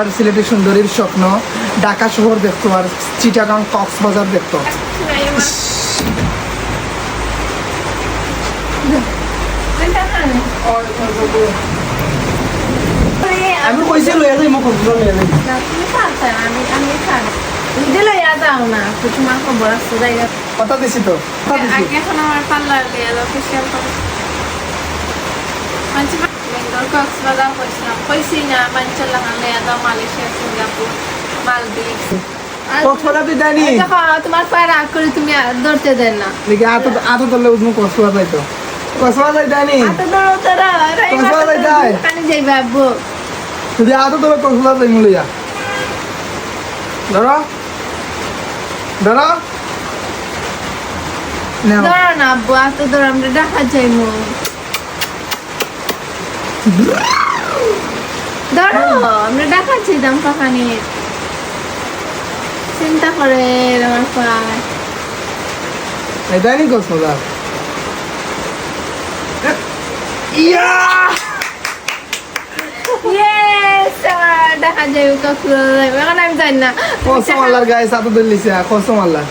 আর সিলেটের সুন্দরীর স্বপ্ন ঢাকা শহর দেখতো আর চিটাগাং কক্সবাজার দেখতো। আমি কইছি লইয়া যাই মোক কক্সবাজার লইয়া যাই। আমি আমি নিজে লইয়া যাও না তো তোমার খবর আছে জায়গা কথা দিছি তো কথা দিছি। আগে এখন আমার পার্লার লইয়া যাও ফেসিয়াল করে বেঙ্গল কক্সবাজার কইছিলাম কইছি না মানচল লাগান মালয়েশিয়া সিঙ্গাপুর মালদ্বীপ কক্সবাজার জানি দেখো, তোমার পায়ে রাগ করে তুমি ধরতে দেন না দেখি আত আত ধরলে উজমু কক্সবাজার যাইতো কক্সবাজার জানি আতো ধরো তোরা রাই কক্সবাজার যাই। কানে যাইবে আব্বু যদি আত ধরে কক্সবাজার যাইমু লইয়া ধরো ধরো ধরো না আব্বু আতো ধরো আমরা দেখা যাইমু ধরো আমরা দেখা যাইতাম কাকানি চিন্তা করে আমার পায়। এই জানি কক্সবাজার ইয়া! Yes! দেখা যাইব কক্সবাজার। এখন আমি জানি না। কসম আল্লাহর গায়ে সাত ধরলিছে কসম আল্লাহ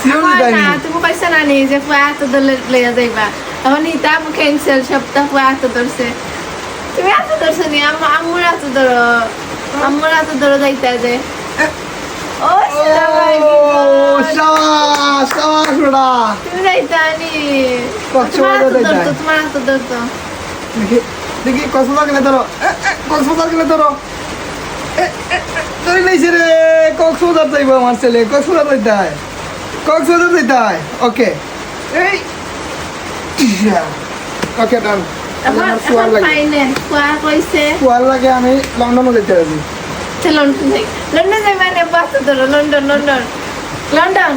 সিওর আমার জানি না তুমি কইছ না নি যে ফুয়া এত দলে লইয়া যাইবা। এখন ইটা ক্যান্সেল সপ্তাহ ফুয়া ধরছে। তুমি এত ধরছো নি? আম্মুর এত ধরো। আম্মুর এত ধরো যাইতা যে ও শাবাশ শাবাশ বেটা। তুমি যাইতা নি তোমার এত ধরতো তোমার এত ধরতো দেখি কক্সবাজার গেলে ধরো। কক্সবাজার গেলে ধরো। ধরে নিয়েছে রে কক্সবাজার যাইবো আমার ছেলে? কক্সবাজার যাইতে হয়? কক্সবাজার যাইতে হয়? ওকে। এই ওকে ডান আমার এখন লাগে। কইছে লাগে আমি লন্ডনও যেতে পারি লন্ডন যাই লন্ডন যাইবা নে বাস ধরো লন্ডন লন্ডন লন্ডন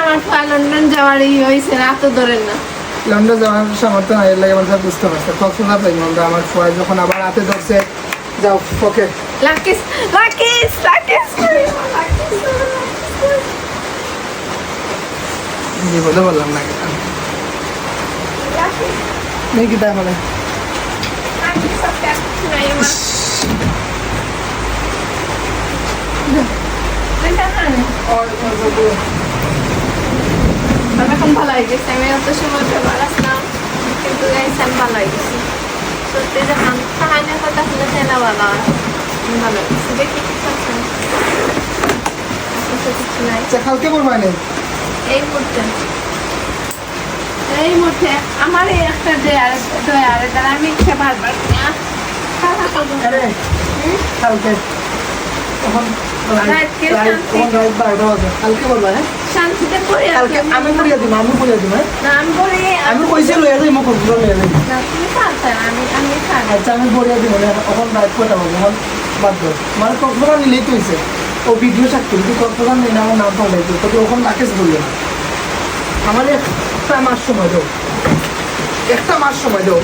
আমার লন্ডন যাওয়ার ই হয়েছে না ধরেন না। লন্ডন যাওয়ার সামর্থ্য নাই এর লাগে বুঝতে পারছে কক্সবাজার যাইবো আমরা যখন আবার হাতে ধরছে যাও ওকে লাকিস লাকিস লাকিস বিপদে বললাম না। কেন নেই কি তাই মানে আমি এখন ভালো হয়ে গেছি আমি অত সময় ব্যবহার আসলাম কিন্তু গাইছি আমি ভালো হয়ে গেছি সত্যি যখন কাহানির কথা শুনে সেনা ভালো হয়। আমি ভালো হয়ে গেছি দেখি কিছু আছে না। কিছু কিছু নাই আচ্ছা কালকে বলবা নেই এই মুহূর্তে এই মুহূর্তে আমার এই একটা দেয়ার দয়ার দ্বারা আমি আরে কালকে তখন হ্যাঁ? শান্তিতে আমি দিব হ্যাঁ? আমি আমি কইছি লইয়া মোক লইয়া আচ্ছা আমি এখন রাত বাজে? এখন বাদ দাও। মানে কক্সবাজার নিলেই তো হয়েছে ও ভিডিও থাকতো যদি কক্সবাজার নিয়ে আমার নাম পাঠাই দিত তবে ওখানে রাকেশ বলল না। আমার একটা মাস সময় দাও। একটা মাস সময় দাও।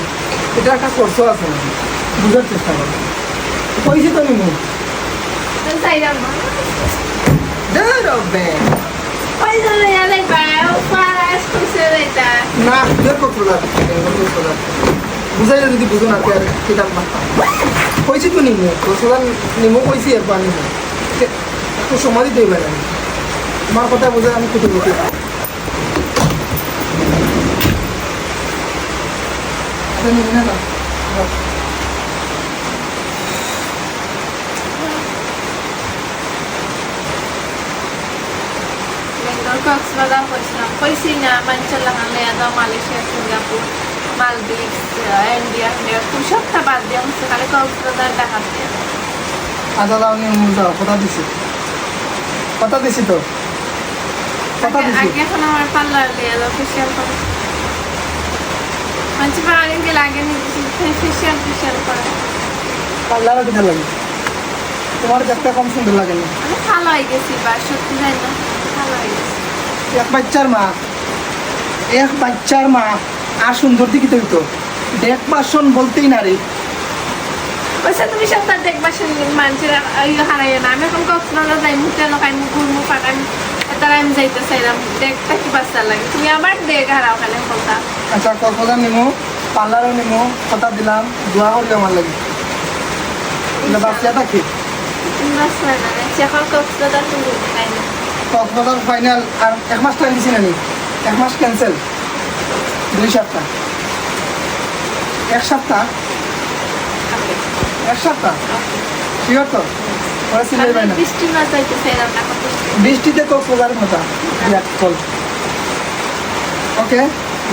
এটা একটা খরচ আছে বুঝার চেষ্টা করো। কইছি তো চাইলাম না বুঝাইলে যদি বুঝো না কিতাব না কইছি তো নিমু কক্সবাজার নিমু কইছি একবার নিমু একটু সময় দিতে না তোমার কথা বুঝে আমি কুটু কুটু নিবি না কইছি না মানচল লাগান মালয়েশিয়া সিঙ্গাপুর মালদ্বীপ ইন্ডিয়া ইন্ডিয়া খুব সবটা বাদ দিয়ে হচ্ছে খালি কক্সবাজার দেখা দিয়ে আদা দাও নিমু যাও কথা দিছি তো কথা দিছি আগে এখন আমার পার্লার লইয়া যাও ফেসিয়াল করে মানছি পানি দিয়ে লাগে করে কিনা লাগে তোমার দেখতে কম সুন্দর লাগে না আমি খালা হয়ে গেছি বা সত্যি না খালা হয়ে গেছি এক বাচ্চার মা এক বাচ্চার মা আর সুন্দর দিকে তো দেখ বাসন বলতেই না রে ওইসব তুমি সপ্তাহ দেখবা মানুষের ইয়ে হারাইয়ে না আমি এখন কক্সবাজার যাই মুখে নখাই মুখ ঘুরমু পাকাই তারা আমি যাইতে চাইলাম দেখতে কি বাচ্চা লাগে তুমি আবার দেখ হারাও খালি বলতা আচ্ছা কক্সবাজার নিমো পার্লারও নিমো কথা দিলাম দোয়া করলে আমার লাগে না বাচ্চা থাকি বাস হয় না এখন কক্সবাজার কোনো খাই না কক্সবাজার ফাইনাল আর এক মাস টাইম দিছি নানি এক মাস ক্যান্সেল দুই সপ্তাহ এক সপ্তাহ এক সপ্তাহ শিওর তো ওরা সিলেট পাই না বৃষ্টি না যাইতেছে রান্না করতে বৃষ্টিতে বিরাট কল ওকে?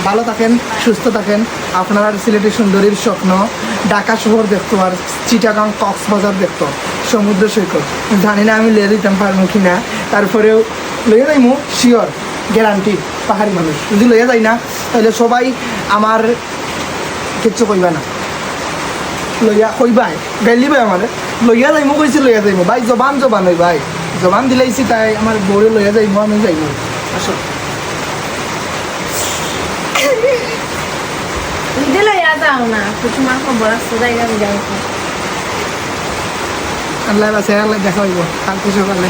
ভালো থাকেন সুস্থ থাকেন। আপনার সিলেটি সুন্দরীর স্বপ্ন ঢাকা শহর দেখতো আর চিটাগাং কক্সবাজার দেখতো সমুদ্র সৈকত। জানি না আমি লিয়ে দিতাম পারব কি না তারপরেও লইয়া যাইমু শিওর গ্যারান্টি পাহাড়ি মানুষ। যদি লইয়া যাই না তাহলে সবাই আমার কিচ্ছু কইবা না। লইয়া কইবাই গেলিবাই আমার। লইয়া যাইমো কইছি লইয়া যাইমো। ভাই জবান জবান হই ভাই। জবান দিলাইছি তাই আমার বউরে লইয়া যাইমো আমি যাইমো। আসো। দিলে যাও না তোমার খবর আছে জায়গা যাই। আল্লাহ বাসে আল্লাহ দেখা হইব। কালকে সকালে